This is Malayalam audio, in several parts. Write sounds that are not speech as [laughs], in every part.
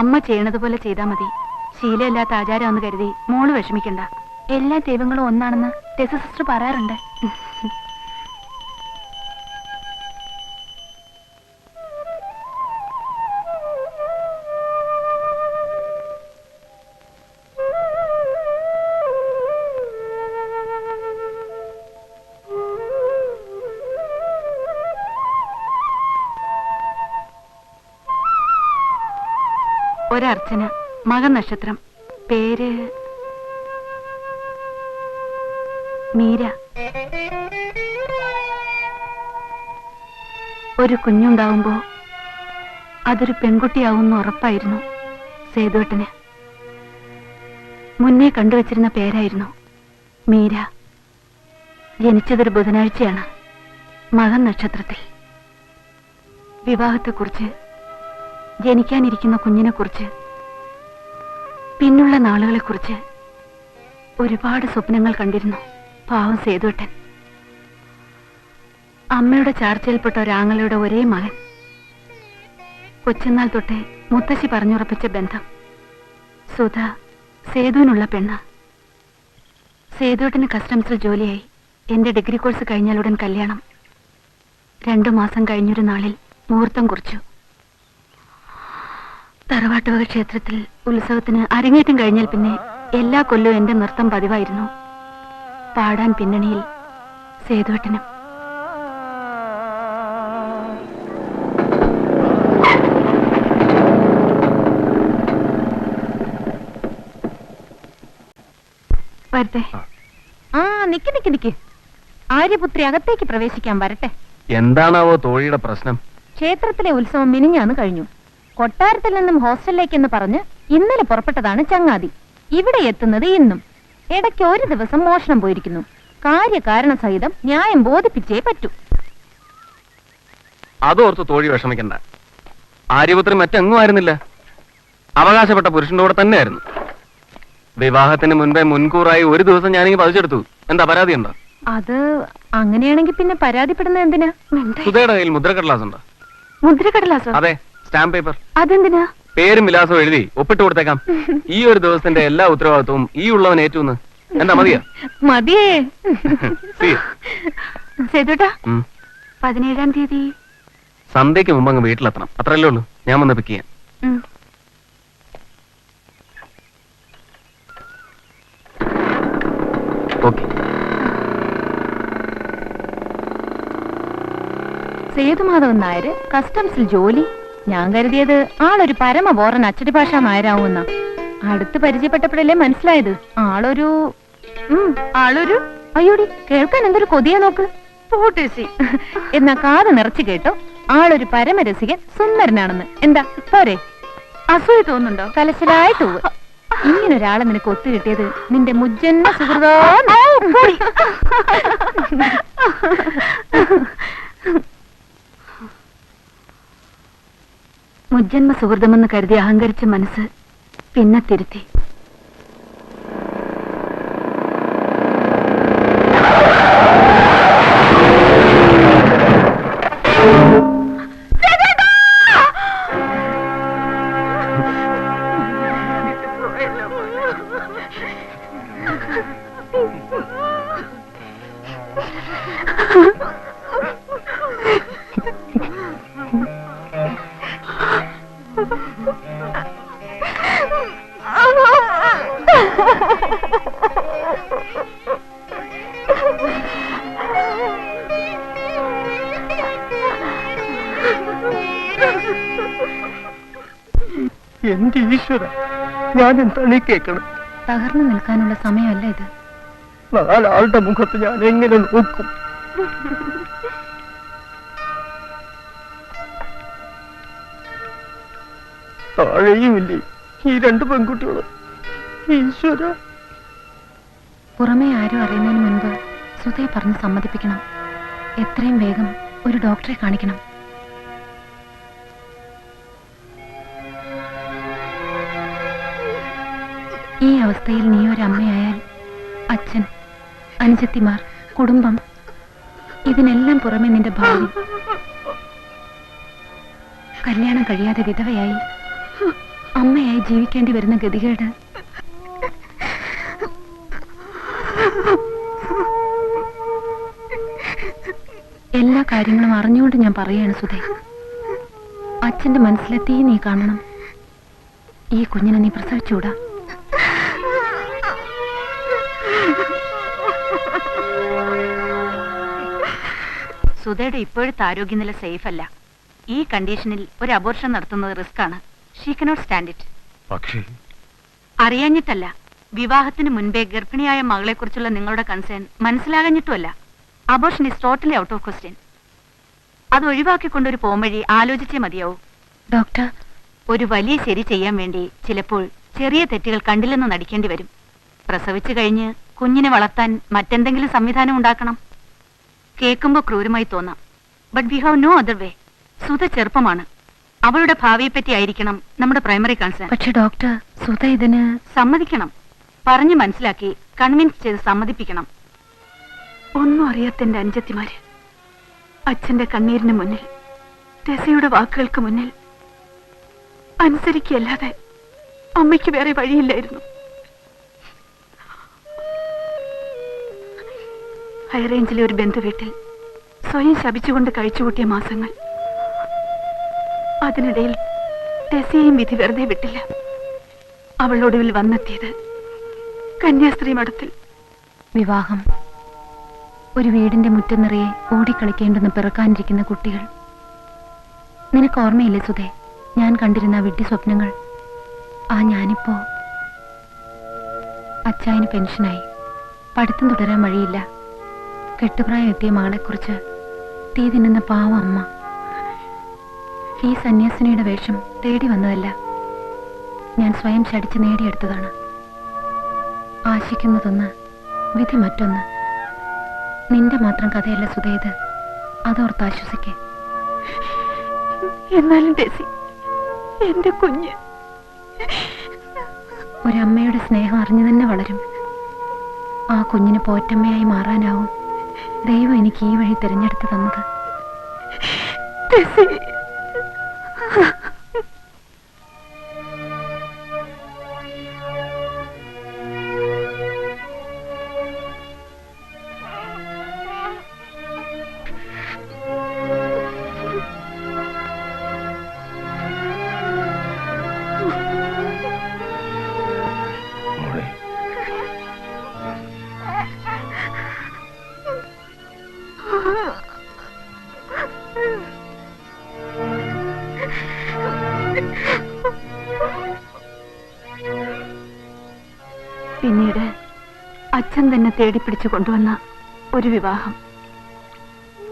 അമ്മ ചെയ്യണത് പോലെ ചെയ്താ മതി. ശീലമില്ലാത്ത ആചാരമെന്ന് കരുതി മോൾ വിഷമിക്കണ്ട. എല്ലാ ദൈവങ്ങളും ഒന്നാണെന്ന് ടെസ സിസ്റ്റർ പറയാറുണ്ട്. ഒരർച്ചന മകൻ നക്ഷത്രം പേര്? മീര. ഒരു കുഞ്ഞുണ്ടാവുമ്പോ അതൊരു പെൺകുട്ടിയാവുമെന്ന് ഉറപ്പായിരുന്നു സേതുവേട്ടന്. മുന്നേ കണ്ടുവച്ചിരുന്ന പേരായിരുന്നു മീര. ജനിച്ചതൊരു ബുധനാഴ്ചയാണ് മകൻ നക്ഷത്രത്തിൽ. വിവാഹത്തെക്കുറിച്ച് ജനിക്കാനിരിക്കുന്ന കുഞ്ഞിനെ കുറിച്ച് പിന്നുള്ള നാളുകളെ കുറിച്ച് ഒരുപാട് സ്വപ്നങ്ങൾ കണ്ടിരുന്നു പാവം സേതുവട്ടൻ. അമ്മയുടെ ചാർച്ചയിൽപ്പെട്ട ഒരാങ്ങളുടെ ഒരേ മകൻ. കൊച്ചുനാൾ തൊട്ടേ മുത്തശ്ശി പറഞ്ഞുറപ്പിച്ച ബന്ധം. സുധ സേതുവിനുള്ള പെണ്ണ്. സേതുവട്ടന് കസ്റ്റംസിൽ ജോലിയായി. എന്റെ ഡിഗ്രി കോഴ്സ് കഴിഞ്ഞാലുടൻ കല്യാണം. രണ്ടു മാസം കഴിഞ്ഞൊരു നാളിൽ മുഹൂർത്തം കുറിച്ചു. തറവാട്ടുവക ക്ഷേത്രത്തിൽ ഉത്സവത്തിന് അരങ്ങേറ്റം കഴിഞ്ഞാൽ പിന്നെ എല്ലാ കൊല്ലവും എന്റെ നൃത്തം പതിവായിരുന്നു. പാടാൻ പിന്നണിയിൽ സേതുവട്ടനും. വരട്ടെ. ആ നിക്ക് നിക്ക് നിക്ക്. ആര്യപുത്രി അകത്തേക്ക് പ്രവേശിക്കാൻ വരട്ടെ. എന്താണാവോ തോഴിയുടെ പ്രശ്നം? ക്ഷേത്രത്തിലെ ഉത്സവം മിനിഞ്ഞാന്ന് കഴിഞ്ഞു. കൊട്ടാരത്തിൽ നിന്നും ഹോസ്റ്റലിലേക്കെന്ന് പറഞ്ഞ് ഇന്നലെ പുറപ്പെട്ടതാണ് ചങ്ങാതി. ഇവിടെ എത്തുന്നത് ഇന്നും. ഇടയ്ക്ക് ഒരു ദിവസം മോഷണം പോയിരിക്കുന്നു. കാര്യകാരണ സഹിതം ന്യായം ബോധിപ്പിച്ചേ പറ്റൂ. അതോർത്ത് തോഴി വിഷമിക്കണ്ട. ആര്യപുത്രി മറ്റെങ്ങും ആയിരുന്നില്ല. അവകാശപ്പെട്ട പുരുഷന്റെ കൂടെ തന്നെയായിരുന്നു. വിവാഹത്തിന് മുൻപേ മുൻകൂറായി ഒരു ദിവസം ഞാനിങ്ങ് പതിച്ചെടുത്തു. എന്താ പരാതി ഉണ്ടോ? അത് അങ്ങനെയാണെങ്കിൽ പിന്നെ പരാതിപ്പെടുന്നത് എന്തിനാ? സുധയുടെ കയ്യിൽ മുദ്രക്കടലാസ് ഉണ്ടോ മുദ്രക്കടലാസോ? അതെ. സ്റ്റാമ്പ് പേപ്പർ അതെന്തിനാ? പേരും വിലാസവും എഴുതി ഒപ്പിട്ട് കൊടുത്തേക്കാം. ഈ ഒരു ദിവസത്തിന്റെ എല്ലാ ഉത്തരവാദിത്വവും ഈ ഉള്ളവൻ ഏറ്റുന്ന്. എന്താ മതിയാ? മതിയേ. See you. സേതുട്ടാ ഉം. പതിനേഴാം തീയതി. സന്ധ്യയ്ക്ക് മുമ്പ് അങ്ങ് വീട്ടിലെത്തണം. അത്രയല്ലേ ഉള്ളൂ. ഞാൻ വന്ന് പിക്ക് ചെയ്യാം. ഉം. ഓക്കെ. സേതുമാധവൻ നായര് കസ്റ്റംസിൽ ജോലി. ഞാൻ കരുതിയത് ആളൊരു പരമ ബോറൻ അച്ചടി ഭാഷ നായരാവുന്ന അടുത്ത് പരിചയപ്പെട്ടപ്പോഴല്ലേ മനസ്സിലായത്. ആളൊരു ആളൊരു അയ്യോടി കേൾക്കാൻ എന്തൊരു കൊതിയാ നോക്ക്. എന്നാ കാത് നിറച്ചു കേട്ടോ. ആളൊരു പരമരസികൻ സുന്ദരനാണെന്ന്. എന്താ പോരെ. അസൂയ തോന്നുന്നുണ്ടോ? കലശലായി തൂവ്. ഇങ്ങനൊരാളെ നിനക്ക് ഒത്തു കിട്ടിയത് നിന്റെ മുജ്ജന്മ സുഹൃതോ [laughs] മുജ്ജന്മ സുഹൃതമെന്ന് കരുതി അഹങ്കരിച്ച മനസ്സ് പിന്നെ തിരുത്തി. ഈശ്വര ഞാൻ എന്താണ് ഈ കേൾക്കണം തകർന്നു നിൽക്കാനുള്ള സമയമല്ല ഇത്. നാലാളുടെ മുഖത്ത് ഞാൻ എങ്ങനെ നോക്കും? താഴെയുമില്ലേ ഈ രണ്ട് പെൺകുട്ടികൾ? ഈശ്വര. പുറമേ ആരും അറിയുന്നതിന് മുൻപ് സുധയെ പറഞ്ഞ് സമ്മതിപ്പിക്കണം. എത്രയും വേഗം ഒരു ഡോക്ടറെ കാണിക്കണം. ഈ അവസ്ഥയിൽ നീ ഒരു അമ്മയായാൽ അച്ഛൻ അനുജത്തിമാർ കുടുംബം ഇതിനെല്ലാം പുറമെ നിന്റെ ഭാവി. കല്യാണം കഴിയാതെ വിധവയായി അമ്മയായി ജീവിക്കേണ്ടി വരുന്ന ഗതികേട്. എല്ലാ കാര്യങ്ങളും അറിഞ്ഞുകൊണ്ട് ഞാൻ പറയാണ് സുധേ. അച്ഛന്റെ മനസ്സിലെത്തി നീ കാണണം. ഈ കുഞ്ഞിനെ നീ പ്രസവിച്ചൂടാ സുധയുടെ ഇപ്പോഴത്തെ ആരോഗ്യനില സേഫ് അല്ല ഈ കണ്ടീഷനിൽ ഒരു അബോർഷൻ നടത്തുന്നത് റിസ്ക് ആണ്. ഷീ കനോട്ട് സ്റ്റാൻഡ് ഇറ്റ് പക്ഷേ അറിയാഞ്ഞിട്ടല്ല. വിവാഹത്തിന് മുൻപേ ഗർഭിണിയായ മകളെക്കുറിച്ചുള്ള നിങ്ങളുടെ concern മനസ്സിലാകഞ്ഞിട്ടുമല്ല. Abortion is totally out of question അത് ഒഴിവാക്കിക്കൊണ്ടൊരു പോംവഴി ആലോചിച്ചേ മതിയാവും. ഡോക്ടർ. ഒരു വലിയ ശരി ചെയ്യാൻ വേണ്ടി ചിലപ്പോൾ ചെറിയ തെറ്റുകൾ കണ്ടില്ലെന്ന് നടിക്കേണ്ടി വരും. പ്രസവിച്ചു കഴിഞ്ഞ് കുഞ്ഞിനെ വളർത്താൻ മറ്റെന്തെങ്കിലും സംവിധാനം ഉണ്ടാക്കണം? കേൾക്കുമ്പോൾ ക്രൂരമായി തോന്നാം. But we have no other way Sudha ചെറുപ്പമാണ്. അവളുടെ ഭാവിയെപ്പറ്റി ആയിരിക്കണം നമ്മുടെ പ്രൈമറി കൺസേൺ പക്ഷെ ഡോക്ടർ സുധ ഇതിന് സമ്മതിക്കണം. പറഞ്ഞു മനസ്സിലാക്കി കൺവിൻസ് ചെയ്ത് സമ്മതിപ്പിക്കണം. ഒന്നും അറിയാത്ത എന്റെ അഞ്ചത്തിമാര്. അച്ഛന്റെ കണ്ണീരിന് മുന്നിൽ ടെസയുടെ വാക്കുകൾക്ക് മുന്നിൽ അനുസരിക്കല്ലാതെ അമ്മയ്ക്ക് വേറെ വഴിയില്ലായിരുന്നു. ഹൈറേഞ്ചിലെ ഒരു ബന്ധുവീട്ടിൽ സ്വയം ശപിച്ചുകൊണ്ട് കഴിച്ചുകൂട്ടിയ മാസങ്ങൾ. അതിനിടയിൽ ടെസിയെയും വിധി വെറുതെ വിട്ടില്ല. അവളൊടുവിൽ വന്നെത്തിയത് കന്യാസ്ത്രീ മഠത്തിൽ. വിവാഹം. ഒരു വീടിന്റെ മുറ്റം നിറയെ ഓടിക്കളിക്കേണ്ടെന്ന് പിറക്കാനിരിക്കുന്ന കുട്ടികൾ. നിനക്ക് ഓർമ്മയില്ലേ സുധേ ഞാൻ കണ്ടിരുന്ന വിഡ്ഢി സ്വപ്നങ്ങൾ? ആ ഞാനിപ്പോ അച്ചായന് പെൻഷനായി. പഠിത്തം തുടരാൻ വഴിയില്ല. കെട്ടുപ്രായം എത്തിയ മകളെക്കുറിച്ച് തീ തിന്നുന്ന പാവ അമ്മ. ഈ സന്യാസിനിയുടെ വേഷം തേടി വന്നതല്ല. ഞാൻ സ്വയം ശടിച്ച് നേടിയെടുത്തതാണ്. ആശിക്കുന്നതൊന്ന് വിധി മറ്റൊന്ന്. നിന്റെ മാത്രം കഥയല്ല സുധേത് അതോർത്ത് ആശ്വസിക്കേ. എന്നാലും എന്റെ കുഞ്ഞ്. ഒരമ്മയുടെ സ്നേഹം അറിഞ്ഞു തന്നെ വളരും. ആ കുഞ്ഞിന് പോറ്റമ്മയായി മാറാനാവും. ദൈവം എനിക്ക് ഈ വഴി തിരഞ്ഞെടുത്ത് തന്നത്. അച്ഛൻ പിടിച്ചു കൊണ്ടുവന്ന ഒരു വിവാഹം.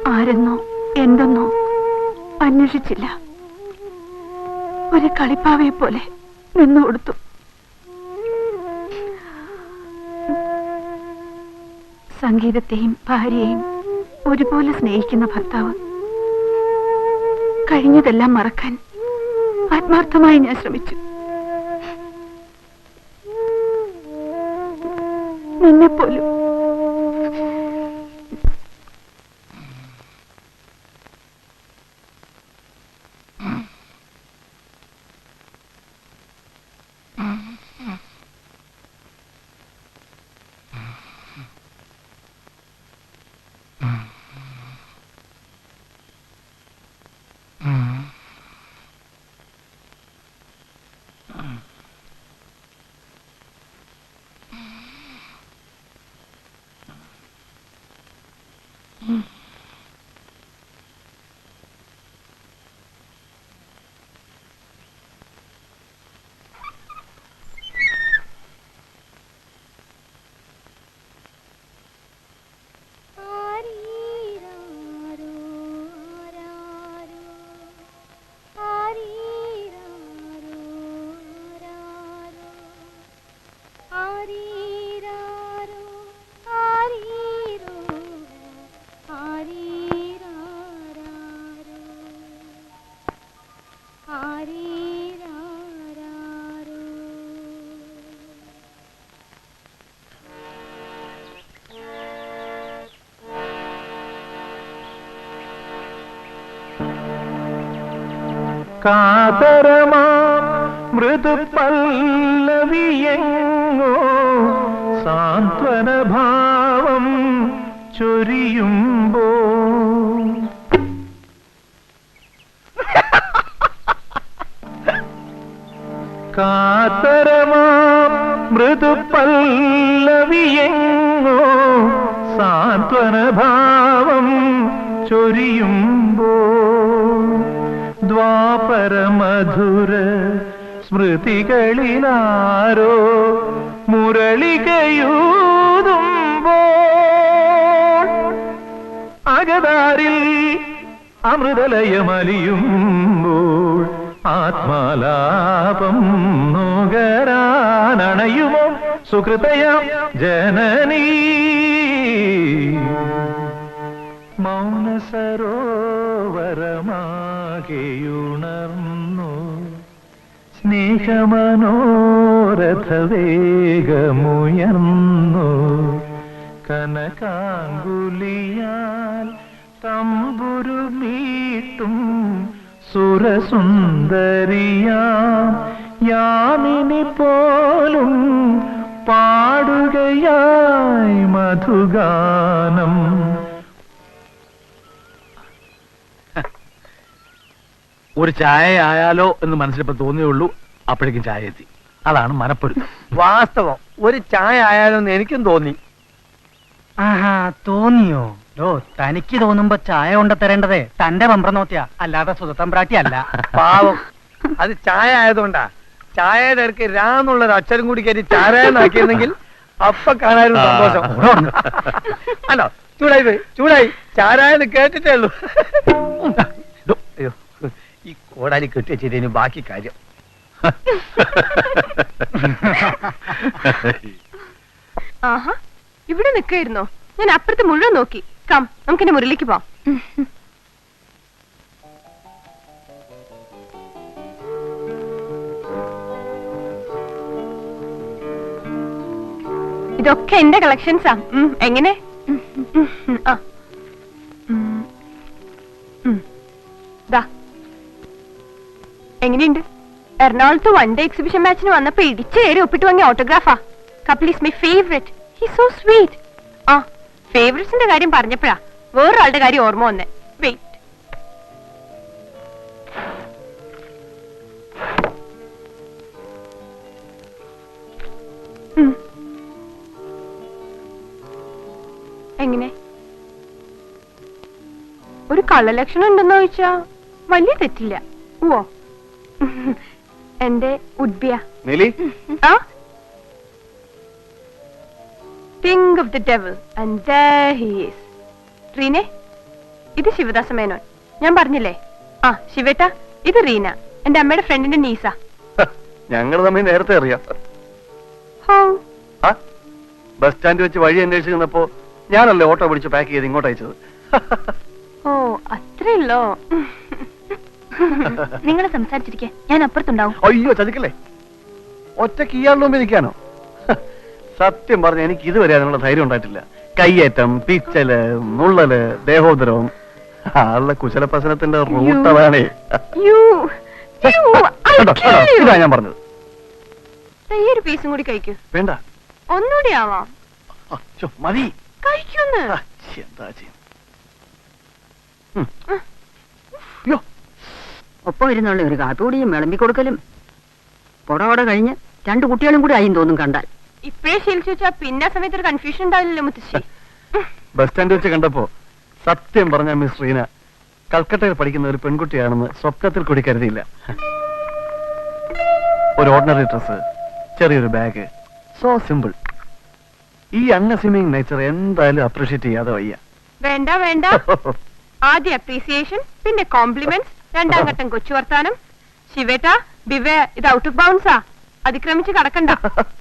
ആരെന്നോ എന്തെന്നോ അന്വേഷിച്ചില്ല. ഒരു കളിപ്പാവയെ പോലെ നിന്നു കൊടുത്തു. സംഗീതത്തെയും ഭാര്യയെയും ഒരുപോലെ സ്നേഹിക്കുന്ന ഭർത്താവ് കഴിഞ്ഞതെല്ലാം മറക്കാൻ ആത്മാർത്ഥമായി ഞാൻ ശ്രമിച്ചു. നിന്നെപ്പോലും കാതരമാം മൃദുപല്ലവിയെങ്ങോ സാന്ത്വനഭാവം ചൊരിയുമ്പോ. കാതരമാ മൃദു പല്ലവിയെങ്ങോ സാന്ത്വനഭാവം ചൊരിയുമ്പോ. ദ്വാപരമധുര സ്മൃതികളിലാരോ മുരളികയൂതുമ്പോൾ അകതാരിൽ അമൃതലയമലിയുമ്പോൾ ആത്മാലാപം നുകരാനണയുമോ സുഹൃതയ ജനനീ? മൗനസരോവരമാകെയുണർന്നു സ്നേഹമനോരഥവേഗമുയർന്നു. കനകാങ്കുലിയാൽ തമ്പുരു മീട്ടും സുരസുന്ദരിയാം. യാമിനി പോലും പാടുകയായി മധുഗാനം. ഒരു ചായ ആയാലോ എന്ന് മനസ്സിലിപ്പോ തോന്നിയുള്ളൂ അപ്പോഴേക്കും ചായ എത്തി. അതാണ് മനപ്പൊരുത്തം. വാസ്തവം ഒരു ചായ ആയാലോ എന്ന് എനിക്കും തോന്നി. ആഹാ തോന്നിയോ? ഓ തനിക്ക് തോന്നുമ്പോ ചായ കൊണ്ട് തരേണ്ടതേ തന്റെ പമ്പ്രനോത്തിയ അല്ലാതെ സുതത്തമ്പ്രാട്ടി അല്ല. [laughs] പാവം. അത് ചായ ആയതുകൊണ്ടാ ചായയുടെ ഇടയ്ക്ക് രാന്നുള്ളൊരു അക്ഷരം കൂടി കയറ്റി ചാരായെന്നാക്കിയിരുന്നെങ്കിൽ അപ്പൊ കാണാനും സന്തോഷം. അല്ല ചൂടായി പോയി. ചൂടായി. ചാരായെന്ന് കേട്ടിട്ടേ ഉള്ളൂ. കോടാലി കെട്ടി വെച്ചിട്ട് ബാക്കി കാര്യം. ആഹാ ഇവിടെ നിൽക്കായിരുന്നോ? ഞാൻ അപ്പുറത്ത് മുഴുവൻ നോക്കി. കം നമുക്കിന്റെ മുറിയിലേക്ക് പോവാം. ഇതൊക്കെ എന്റെ കളക്ഷൻസാ എങ്ങനെ? ആ. എങ്ങനെയുണ്ട്? എറണാകുളത്ത് വൺ ഡേ എക്സിബിഷൻ മാച്ചിന് വന്നപ്പോ ഇടിച്ചു കയറി ഒപ്പിട്ട് വാങ്ങിയ ഓട്ടോഗ്രാഫാ couple is my favourite he so sweet ആ ഫേവറേറ്റ്സിന്റെ കാര്യം പറഞ്ഞപ്പോഴാ വേറൊരാളുടെ കാര്യം ഓർമ്മ വന്നേ. വെയിറ്റ് എങ്ങനെ? ഒരു കള്ളലക്ഷണം ഉണ്ടെന്ന് ചോദിച്ചാ? വലിയ തെറ്റില്ല. ഓ എന്റെ ഉഡ്ബിയ. നീലി? ആ? Think of the devil and there he is റീനെ ഇത് ശിവദാസ മേനോൻ. ഞാൻ പറഞ്ഞില്ലേ? ആ ശിവേട്ട ഇത് റീന എന്റെ അമ്മയുടെ ഫ്രണ്ടിന്റെ നീസ ഞങ്ങൾ തമ്മിൽ നേരത്തെ അറിയാം. ബസ് സ്റ്റാൻഡ് വെച്ച് വഴി അന്വേഷിച്ച് നിന്നപ്പോ ഞാനല്ലേ ഓട്ടോ പിടിച്ച് പാക്ക് ചെയ്ത് ഇങ്ങോട്ട് അയച്ചത് ഓ അത്രയുള്ളോ [laughs] നിങ്ങൾ സംസാരിച്ചിരിക്കെ. ഞാൻ അപ്പുറത്തുണ്ടാവും. അയ്യോ ചതിക്കല്ലേ? ഒറ്റയ്ക്ക് ഇയാളുടെ മുമ്പ് നിൽക്കാനോ [laughs] സത്യം പറഞ്ഞ എനിക്ക് ഇതുവരെ അതിനുള്ള ധൈര്യം ഉണ്ടായിട്ടില്ല. കയ്യേറ്റം പിച്ചൽ നുള്ളൽ ദേഹോദരവും. ആളുടെ കുശലപ്രസനത്തിന്റെ റൂട്ട് റൂട്ടതാണേ. ഇതാ ഞാൻ പറഞ്ഞത്. ഒരു പീസും കൂടി കഴിക്കൂ. വേണ്ട. ഒന്നുകൂടി ആവാം. മതി. കഴിക്കുന്നു. എന്താ ചെയ്യും? ഒപ്പം ഇരുന്നുള്ള ഒരു കാട്ടുകൂടിയും വിളമ്പി കൊടുക്കലും. പുറകോടെ കഴിഞ്ഞ് രണ്ട് കുട്ടികളും കൂടി ആയി തോന്നും കണ്ടാൽ. ഇപ്പഴേ ശീലിച്ചു വെച്ചാ പിന്നെ സമയത്ത് ഒരു കൺഫ്യൂഷൻ ഉണ്ടാവില്ലല്ലോ മുത്തശ്ശി. ബസ് സ്റ്റാൻഡ് വെച്ച് കണ്ടപ്പോ സത്യം പറഞ്ഞ മിസ് റീന കൽക്കട്ടയിൽ പഠിക്കുന്ന ഒരു പെൺകുട്ടിയാണെന്ന് സ്വപ്നത്തിൽ കൂടി കരുതിയില്ല. ഒരു ഓർഡിനറി ഡ്രസ് ചെറിയൊരു ബാഗ് സോ സിമ്പിൾ ഈ അൺഅസ്യൂമിങ് നേച്ചർ എന്തായാലും അപ്രീഷിയേറ്റ് ചെയ്യാതെ വയ്യ. വേണ്ട വേണ്ട. [laughs] ആദ്യം അപ്രീസിയേഷൻ പിന്നെ കോംപ്ലിമെന്റ്സ് രണ്ടാം ഘട്ടം കൊച്ചു വർത്താനം. ശിവേട്ട ബിവേ ഇത് ഔട്ട് ഓഫ് ബൗൺസാ അതിക്രമിച്ച് കടക്കണ്ട. [laughs]